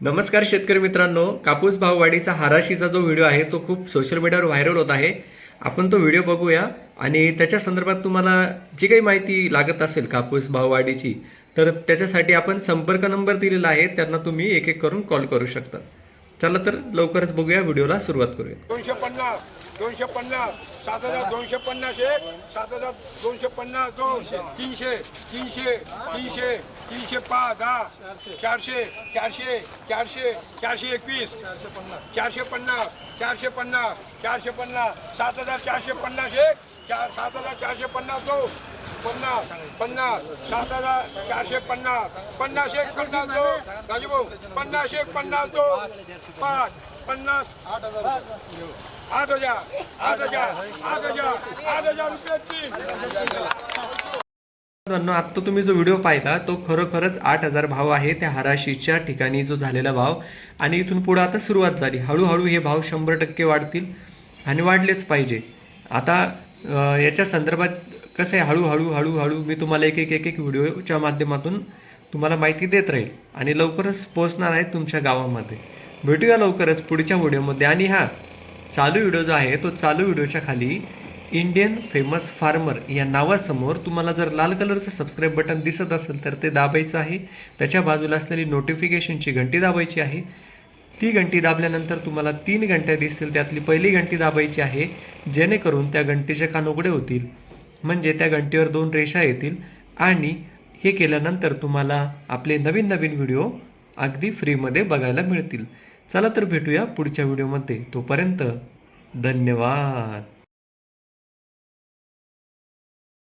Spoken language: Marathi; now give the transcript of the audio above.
नमस्कार शेतकरी मित्रांनो कापूस भाववाढीचा हाराशीचा जो व्हिडिओ आहे तो खूप सोशल मीडियावर व्हायरल होत आहे. आपण तो व्हिडिओ बघूया आणि त्याच्या संदर्भात तुम्हाला जी काही माहिती लागत असेल कापूस भाववाढीची तर त्याच्यासाठी आपण संपर्क नंबर दिलेला आहे त्यांना तुम्ही एक एक करून कॉल करू शकता. चला तर लवकरच बघूया व्हिडिओला सुरुवात करूया. दोनशे पन्नास दोनशे पन्नास सात हजार दोनशे पन्नास एक सात हजार दोनशे पन्नास दोन तीनशे तीनशे तीनशे तीनशे पाच दहा चारशे चारशे चारशे चारशे एकवीस चारशे पन्नास चारशे पन्नास चारशे पन्नास सात हजार चारशे पन्नास एक चार सात हजार चारशे पन्नास दोन पन्नास पन्नास सात हजार चारशे पन्नास पन्नास एक पन्नास दो राजूभाऊ पन्नास एक पन्नास दो पाच पन्नास आठ हजार आठ हजार आठ हजार आठ हजार रुपये मित्रांनो आत्ता तुम्ही जो व्हिडिओ पाहिला तो खरोखरच आठ हजार भाव आहे त्या हराशीच्या ठिकाणी जो झालेला भाव. आणि इथून पुढे आता सुरुवात झाली. हळूहळू हे भाव शंभर टक्के वाढतील आणि वाढलेच पाहिजे. आता याच्या संदर्भात कसं आहे हळूहळू हळूहळू मी तुम्हाला एक एक एक एक व्हिडिओच्या माध्यमातून तुम्हाला माहिती देत राहील आणि लवकरच पोहोचणार आहे तुमच्या गावामध्ये. भेटूया लवकरच पुढच्या व्हिडिओमध्ये. आणि हा चालू व्हिडिओ जो आहे तो चालू व्हिडिओच्या खाली इंडियन फेमस फार्मर या नावासमोर तुम्हाला जर लाल कलरचं सबस्क्राईब बटन दिसत असेल तर ते दाबायचं आहे. त्याच्या बाजूला असलेली नोटिफिकेशनची घंटी दाबायची आहे. ती घंटी दाबल्यानंतर तुम्हाला तीन घंट्या दिसतील. त्यातली पहिली घंटी दाबायची आहे जेणेकरून त्या घंटीचे कान उघडे होतील. म्हणजे त्या घंटीवर दोन रेषा येतील आणि हे केल्यानंतर तुम्हाला आपले नवीन नवीन व्हिडिओ अगदी फ्रीमध्ये बघायला मिळतील. चला तर भेटूया पुढच्या व्हिडिओमध्ये. तोपर्यंत धन्यवाद.